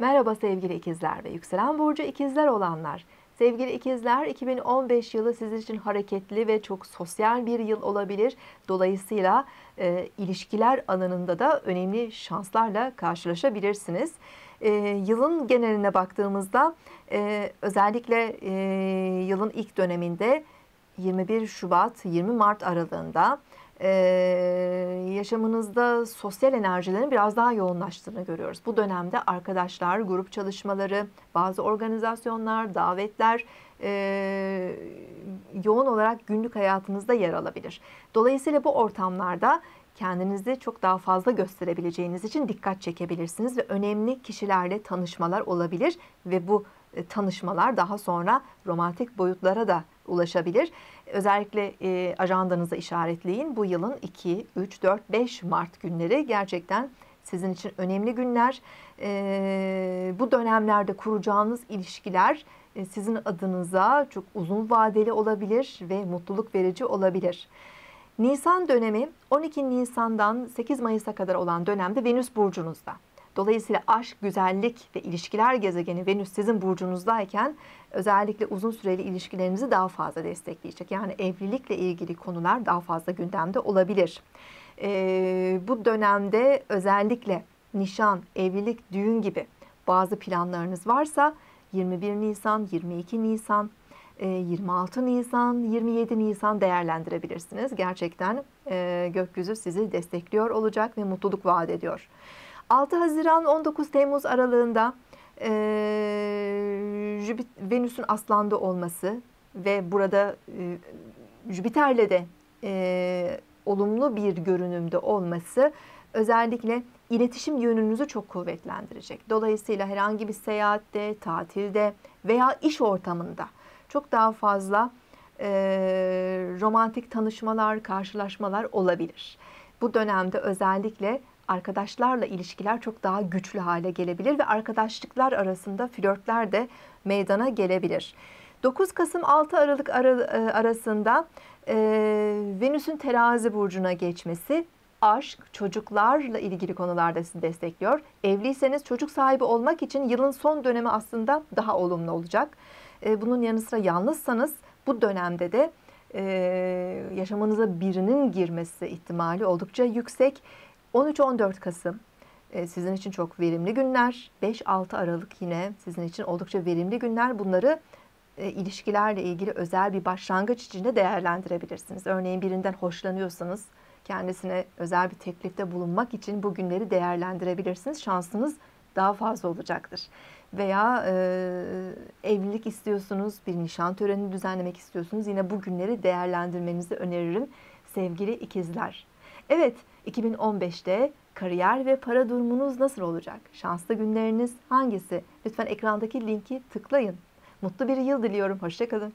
Merhaba sevgili ikizler ve yükselen burcu ikizler olanlar. Sevgili ikizler 2015 yılı sizin için hareketli ve çok sosyal bir yıl olabilir. Dolayısıyla e, ilişkiler alanında da önemli şanslarla karşılaşabilirsiniz. E, yılın geneline baktığımızda e, özellikle e, yılın ilk döneminde 21 Şubat 20 Mart aralığında e, yaşamınızda sosyal enerjilerin biraz daha yoğunlaştığını görüyoruz. Bu dönemde arkadaşlar, grup çalışmaları, bazı organizasyonlar, davetler e, yoğun olarak günlük hayatınızda yer alabilir. Dolayısıyla bu ortamlarda kendinizi çok daha fazla gösterebileceğiniz için dikkat çekebilirsiniz ve önemli kişilerle tanışmalar olabilir ve bu e, tanışmalar daha sonra romantik boyutlara da ulaşabilir. Özellikle e, ajandanıza işaretleyin. Bu yılın 2, 3, 4, 5 Mart günleri gerçekten sizin için önemli günler. E, bu dönemlerde kuracağınız ilişkiler e, sizin adınıza çok uzun vadeli olabilir ve mutluluk verici olabilir. Nisan dönemi 12 Nisan'dan 8 Mayıs'a kadar olan dönemde Venüs burcunuzda. Dolayısıyla aşk, güzellik ve ilişkiler gezegeni Venüs sizin burcunuzdayken özellikle uzun süreli ilişkilerinizi daha fazla destekleyecek. Yani evlilikle ilgili konular daha fazla gündemde olabilir. Ee, bu dönemde özellikle nişan, evlilik, düğün gibi bazı planlarınız varsa 21 Nisan, 22 Nisan, 26 e, Nisan, 27 Nisan değerlendirebilirsiniz. Gerçekten e, gökyüzü sizi destekliyor olacak ve mutluluk vaat ediyor. 6 Haziran 19 Temmuz aralığında e, Venüs'ün aslanda olması ve burada e, Jüpiter'le de e, olumlu bir görünümde olması özellikle iletişim yönünüzü çok kuvvetlendirecek. Dolayısıyla herhangi bir seyahatte, tatilde veya iş ortamında çok daha fazla e, romantik tanışmalar, karşılaşmalar olabilir. Bu dönemde özellikle arkadaşlarla ilişkiler çok daha güçlü hale gelebilir ve arkadaşlıklar arasında flörtler de meydana gelebilir. 9 Kasım 6 Aralık e, arasında e, Venüs'ün terazi burcuna geçmesi aşk, çocuklarla ilgili konularda sizi destekliyor. Evliyseniz çocuk sahibi olmak için yılın son dönemi aslında daha olumlu olacak. E, bunun yanı sıra yalnızsanız bu dönemde de e, yaşamınıza birinin girmesi ihtimali oldukça yüksek. 13-14 Kasım e, sizin için çok verimli günler. 5-6 Aralık yine sizin için oldukça verimli günler. Bunları e, ilişkilerle ilgili özel bir başlangıç içinde değerlendirebilirsiniz. Örneğin birinden hoşlanıyorsanız kendisine özel bir teklifte bulunmak için bu günleri değerlendirebilirsiniz. Şansınız daha fazla olacaktır. Veya e, evlilik istiyorsunuz, bir nişan töreni düzenlemek istiyorsunuz. Yine bu günleri değerlendirmenizi öneririm sevgili ikizler. Evet, 2015'te kariyer ve para durumunuz nasıl olacak? Şanslı günleriniz hangisi? Lütfen ekrandaki linki tıklayın. Mutlu bir yıl diliyorum. Hoşçakalın.